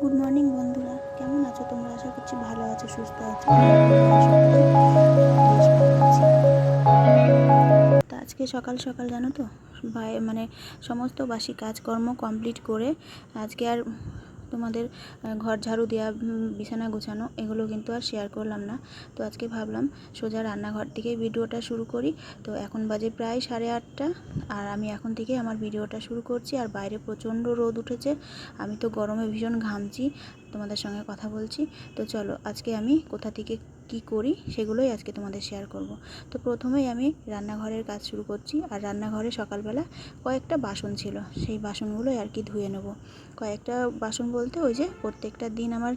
Good morning বন্ধুরা। কেমন আছো তোমরা? আশা করছি ভালো আছো, সুস্থ আছো। তা আজকে সকাল সকাল, জানো তো? মানে সমস্ত বাসি কাজকর্ম কমপ্লিট করে আজকে আর তোমাদের ঘর ঝাড়ু দেওয়া বিছানা গোছানো, এগুলো কিন্তু আর শেয়ার করলাম না। তো আজকে ভাবলাম সোজা রান্নাঘর থেকে ভিডিওটা শুরু করি। তো এখন বাজে প্রায় সাড়ে আটটা, আর আমি এখন থেকে আমার ভিডিওটা শুরু করছি। আর বাইরে প্রচণ্ড রোদ উঠেছে, আমি তো গরমে ভীষণ ঘামছি, তোমাদের সঙ্গে কথা বলছি। তো চলো আজকে আমি কোথা থেকে কি করি সেগুলোই আজকে তোমাদের শেয়ার করব। তো প্রথমেই আমি রান্নাঘরের কাজ শুরু করছি আর রান্নাঘরে সকালবেলা কয়েকটা বাসন ছিল সেই বাসনগুলোই আর কি ধুয়ে নেব। কয়েকটা বাসন বলতে ওই যে প্রত্যেকটা দিন আমার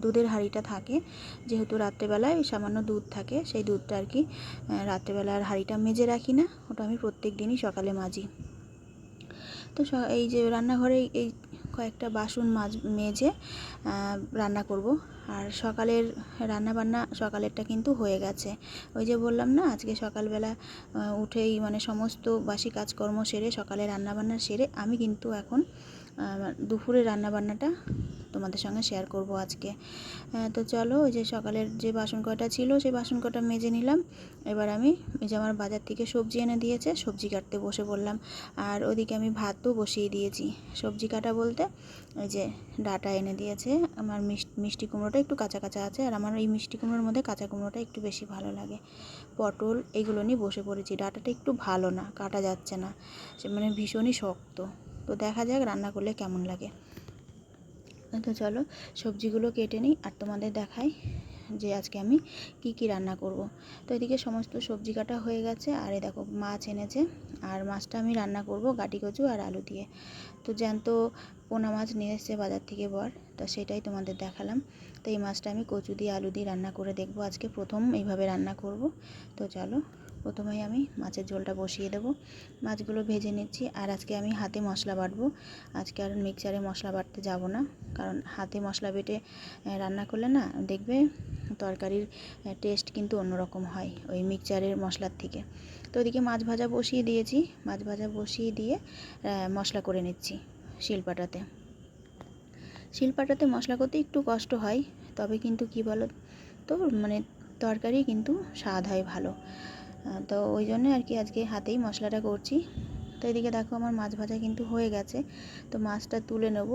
দুধের হাঁড়িটা থাকে যেহেতু রাত্রেবেলায় সামান্য দুধ থাকে সেই দুধটা আর কি আহ, রাত্রেবেলা আর হাঁড়িটা মেজে রাখি না ওটা আমি প্রত্যেক দিনই সকালে মাজি। তো এই যে রান্নাঘরে এই কয়েকটা বাসন মাজ, মেজে রান্না করব। আর সকালের রান্না বান্না সকালেরটা কিন্তু হয়ে গেছে। ওই যে বললাম না, আজকে সকালবেলা উঠেই মানে সমস্ত বাসি কাজকর্ম সেরে সকালে রান্নাবান্না সেরে আমি কিন্তু এখন দুপুরে রান্নাবান্নাটা রান্না বান্নাটা তোমাদের সঙ্গে শেয়ার করব আজকে। তো চলো ওই যে সকালের যে বাসন কটা ছিল, সেই বাসন কটা মেজে নিলাম। এবার আমি এই যে আমার বাজার থেকে সবজি এনে দিয়েছে, সবজি কাটতে বসে পড়লাম। আর ওদিকে আমি ভাতও বসিয়ে দিয়েছি। সবজি কাটা বলতে ওই যে ডাটা এনে দিয়েছে। আমার মিষ্টি মিষ্টি কুমড়োটা একটু কাঁচা কাঁচা আছে, আর আমার এই মিষ্টি কুমড়োর মধ্যে কাঁচা কুমড়োটা একটু বেশি ভালো লাগে। পটল এগুলো নিয়ে বসে পড়েছি। ডাটাটা একটু ভালো না, কাটা যাচ্ছে না। সে মানে ভীষণই শক্ত। তো দেখা যাক রান্না করলে কেমন লাগে। তো চলো সবজিগুলো কেটে নিই আর তোমাদের দেখাই যে আজকে আমি কি কি রান্না করব। তো এদিকে সমস্ত সবজি কাটা হয়ে গেছে আর এ দেখো মাছ এনেছে আর মাছটা আমি রান্না করব গাটি কচু আর আলু দিয়ে। তো জ্যান্ত পোনা মাছ নিয়ে এসছে বাজার থেকে বর, তো সেটাই তোমাদের দেখালাম। তো এই মাছটা আমি কচু দিয়ে, আলু দিয়ে রান্না করে দেখব আজকে প্রথম এইভাবে রান্না করব। তো চলো প্রথমেই আমি মাছের ঝোলটা বসিয়ে দেবো। মাছগুলো ভেজে নিচ্ছি আর আজকে আমি হাতে মশলা বাটবো। আজকে আর মিক্সচারে মশলা বাটতে যাব না, কারণ হাতে মশলা বেটে রান্না করলে না দেখবে তরকারির টেস্ট কিন্তু অন্যরকম হয় ওই মিক্সচারের মশলার থেকে। তো ওইদিকে মাছ ভাজা বসিয়ে দিয়েছি। মাছ ভাজা বসিয়ে দিয়ে মশলা করে নিচ্ছি শিলপাটাতে। শিলপাটাতে মশলা করতে একটু কষ্ট হয়, তবে কিন্তু কি বলো তো মানে তরকারি কিন্তু স্বাদ হয় ভালো। তো ওই জন্য আর কি আজকে হাতেই মশলাটা করছি। তো এদিকে দেখো আমার মাছ ভাজা কিন্তু হয়ে গেছে, তো মাছটা তুলে নেব।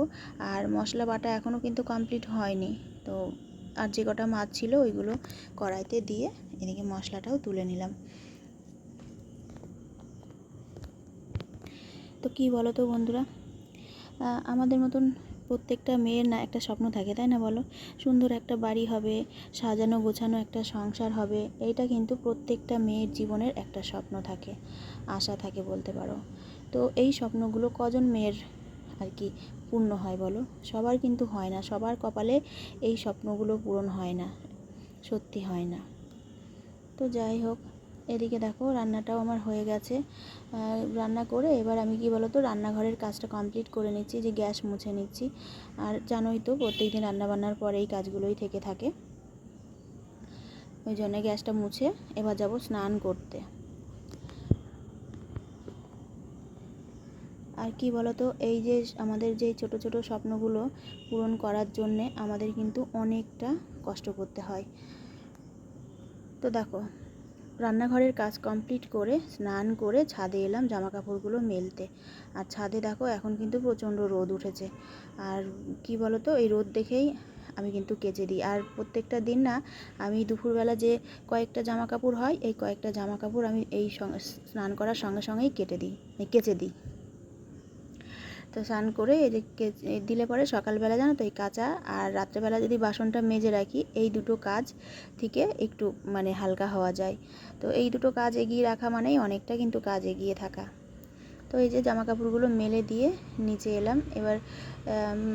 আর মশলা বাটা এখনও কিন্তু কমপ্লিট হয়নি। তো আর যে কটা মাছ ছিল ওইগুলো কড়াইতে দিয়ে এদিকে মশলাটাও তুলে নিলাম। তো কি বলো তো বন্ধুরা? আমাদের মতন প্রত্যেকটা মেয়ের না একটা স্বপ্ন থাকে, তাই না বলো? সুন্দর একটা বাড়ি হবে, সাজানো গোছানো একটা সংসার হবে, এইটা কিন্তু প্রত্যেকটা মেয়ের জীবনের একটা স্বপ্ন থাকে, আশা থাকে বলতে পারো। তো এই স্বপ্নগুলো কজন মেয়ের আর কি পূর্ণ হয় বলো? সবার কিন্তু হয় না, সবার কপালে এই স্বপ্নগুলো পূরণ হয় না, সত্যি হয় না। তো যাই হোক এদিকে দেখো রান্নাটাও আমার হয়ে গেছে। রান্না করে এবার আমি কি বলতো, রান্নাঘরের কাজটা কমপ্লিট করে নিচ্ছি, যে গ্যাস মুছে নিচ্ছি। আর জানোই তো প্রত্যেক দিন রান্নাবান্নার পরে এই কাজগুলোই থেকে থাকে। ওই জন্য গ্যাসটা মুছে এবার যাব স্নান করতে। আর কি বলতো, এই যে আমাদের যে ছোট ছোট স্বপ্নগুলো পূরণ করার জন্যে আমাদের কিন্তু অনেকটা কষ্ট করতে হয়। তো দেখো রান্নাঘরের কাজ কমপ্লিট করে, স্নান করে ছাদে এলাম জামা কাপড়গুলো মেলতে। আর ছাদে দেখো এখন কিন্তু প্রচণ্ড রোদ উঠেছে। আর কি বলো তো এই রোদ দেখেই আমি কিন্তু কেচে দিই। আর প্রত্যেকটা দিন না, আমি দুপুরবেলা যে কয়েকটা জামা কাপড় হয়, এই কয়েকটা জামা কাপড় আমি এই স্নান করার সঙ্গে সঙ্গেই কেটে দিই, কেচে দিই। তো স্নান করে এই যে কে- এই দিলে পরে সকালবেলা জানো তো এই কাঁচা আর রাত্রেবেলা যদি বাসনটা মেজে রাখি, এই দুটো কাজ থেকে একটু মানে হালকা হওয়া যায়। তো এই দুটো কাজ এগিয়ে রাখা মানেই অনেকটা কিন্তু কাজ এগিয়ে থাকা। তো এই যে জামা কাপড়গুলো মেলে দিয়ে নিচে এলাম। এবার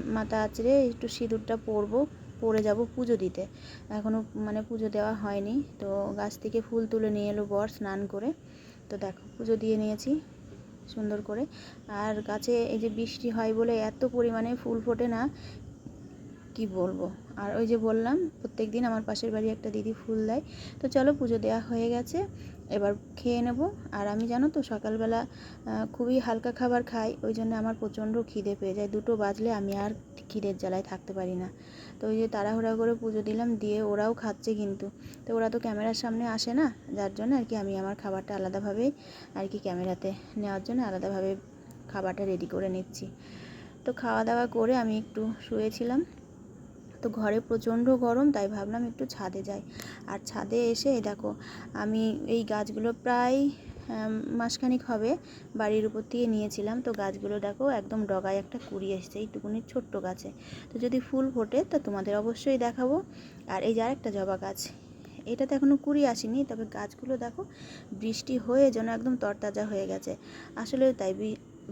মাথা আঁচড়ে একটু সিঁদুরটা পরবো, পরে যাব পুজো দিতে। এখনও মানে পুজো দেওয়া হয়নি। তো গাছ থেকে ফুল তুলে নিয়ে এলো বর স্নান করে। তো দেখো পুজো দিয়ে নিয়েছি। সুন্দর করে। আর গাছে এই যে বৃষ্টি হয় বলে এত পরিমাণে ফুল ফোটে না, কি বলব? আর ওই যে বললাম প্রত্যেক দিন আমার পাশের বাড়ি একটা দিদি ফুল দেয়। তো চলো পুজো দেওয়া হয়ে গেছে, এবার খেয়ে নেব। আর আমি জানো তো, সকালবেলা খুবই হালকা খাবার খাই, ওই জন্য আমার প্রচণ্ড খিদে পেয়ে যায়। দুটো বাজলে আমি আর খিদের জ্বালায় থাকতে পারি না। তো ওই যে তাড়াহুড়া করে পুজো দিলাম, দিয়ে ওরাও খাচ্ছে কিন্তু। তো ওরা তো ক্যামেরার সামনে আসে না, যার জন্য আর কি আমি আমার খাবারটা আলাদাভাবেই আর কি ক্যামেরাতে নেওয়ার জন্য আলাদাভাবে খাবারটা রেডি করে নিচ্ছি। তো খাওয়া দাওয়া করে আমি একটু শুয়েছিলাম। তো ঘরে প্রচণ্ড গরম, তাই ভাবলাম একটু ছাদে যাই। আর ছাদে এসে দেখো, আমি এই গাছগুলো প্রায় মাসখানিক হবে বাড়ির উপর দিয়ে নিয়েছিলাম। তো গাছগুলো দেখো একদম ডগায় একটা কুড়ি এসেছে, এইটুকুনি ছোট্ট গাছে। তো যদি ফুল ফোটে তো তোমাদের অবশ্যই দেখাবো। আর এই যে আরেকটা জবা গাছ এটা তো এখনও কুড়ি আসেনি, তবে গাছগুলো দেখো বৃষ্টি হয়ে যেন একদম তরতাজা হয়ে গেছে। আসলেও তাই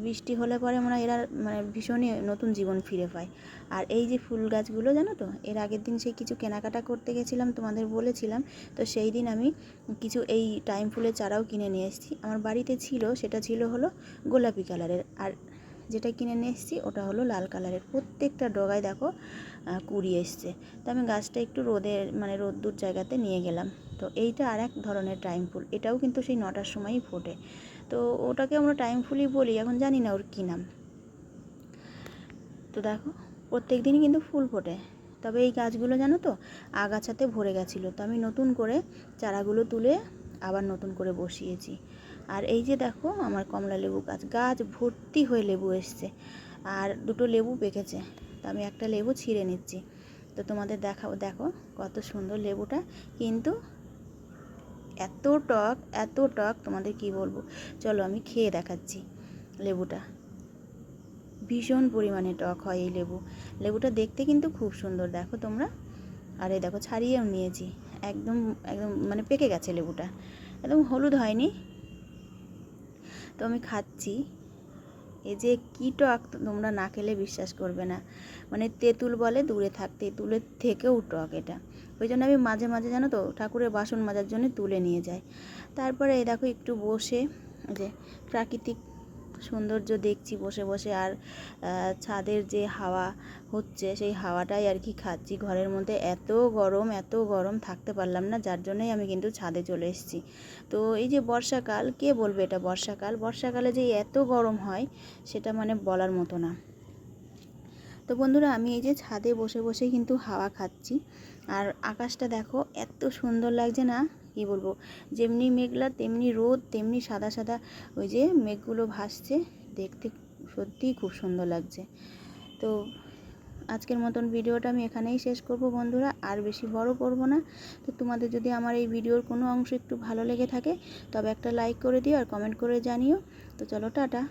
বৃষ্টি হলে পরে মনে হয় এরা মানে ভীষণই নতুন জীবন ফিরে পায়। আর এই যে ফুল গাছগুলো, জানো তো, এর আগের দিন সেই কিছু কেনাকাটা করতে গেছিলাম, তোমাদের বলেছিলাম, তো সেই দিন আমি কিছু এই টাইম ফুলের চারাও কিনে নিয়ে এসেছি। আমার বাড়িতে ছিল, সেটা ছিল হলো গোলাপি কালারের, আর যেটা কিনে নিয়ে এসেছি ওটা হলো লাল কালারের। প্রত্যেকটা ডগায় দেখো কুড়ি এসছে। তো আমি গাছটা একটু রোদের মানে রোদ্দুর জায়গাতে নিয়ে গেলাম। তো এইটা আর এক ধরনের টাইম ফুল, এটাও কিন্তু সেই নটার সময়ই ফোটে। তো ওটাকে আমরা টাইম ফুলই বলি, এখন জানি না ওর কী নাম। তো দেখো প্রত্যেক দিনই কিন্তু ফুল ফোটে। তবে এই গাছগুলো জানো তো, আগাছাতে ভরে গেছিল। তো আমি নতুন করে চারাগুলো তুলে আবার নতুন করে বসিয়েছি। আর এই যে দেখো, আমার কমলা লেবু গাছ। গাছ ভর্তি হয়ে লেবু এসছে। আর দুটো লেবু পেকেছে। তো আমি একটা লেবু ছিঁড়ে নিচ্ছি। তো তোমাদের দেখাবো দেখো কত সুন্দর লেবুটা। কিন্তু এত টক এত টক, তোমাদের কি বলব? চলো আমি খেয়ে দেখাচ্ছি লেবুটা। ভীষণ পরিমাণে টক হয় এই লেবু। লেবুটা দেখতে কিন্তু খুব সুন্দর, দেখো তোমরা? আর এই দেখো, ছাড়িয়েও নিয়েছি। একদম একদম মানে পেকে গেছে লেবুটা। একদম হলুদ হয়নি। তো আমি খাচ্ছি। এই যে কী টক তোমরা না খেলে বিশ্বাস করবে না। মানে তেঁতুল বলে দূরে থাক, তেঁতুলের থেকেও টক এটা। ওই জন্য আমি মাঝে মাঝে জানো তো ঠাকুরের বাসন মাজার জন্য তুলে নিয়ে যাই। তারপরে এই দেখো একটু বসে যে প্রাকৃতিক সৌন্দর্য দেখছি বসে বসে আর ছাদের যে হাওয়া হচ্ছে সেই হাওয়াটাই আর কি খাচ্ছি। ঘরের মধ্যে এত গরম এত গরম থাকতে পারলাম না, যার জন্যই আমি কিন্তু ছাদে চলে এসেছি। তো এই যে বর্ষাকাল, কে বলবে এটা বর্ষাকাল? বর্ষাকালে যে এত গরম হয়, সেটা মানে বলার মতো না। তো বন্ধুরা, আমি এই যে ছাদে বসে বসে কিন্তু হাওয়া খাচ্ছি। আর আকাশটা দেখো, এত সুন্দর লাগছে না? কি বলব, যেমনি মেঘলা, তেমনি রোদ, তেমনি সাদা সাদা ওই যে মেঘগুলো ভাসছে, দেখতে সত্যিই খুব সুন্দর লাগছে। তো আজকের মতন ভিডিওটা আমি এখানেই শেষ করব বন্ধুরা, আর বেশি বড় করব না। তো তোমাদের যদি আমার এই ভিডিওর কোনো অংশ একটু ভালো লেগে থাকে, তবে একটা লাইক করে দিও আর কমেন্ট করে জানিও। তো চলো, টাটা।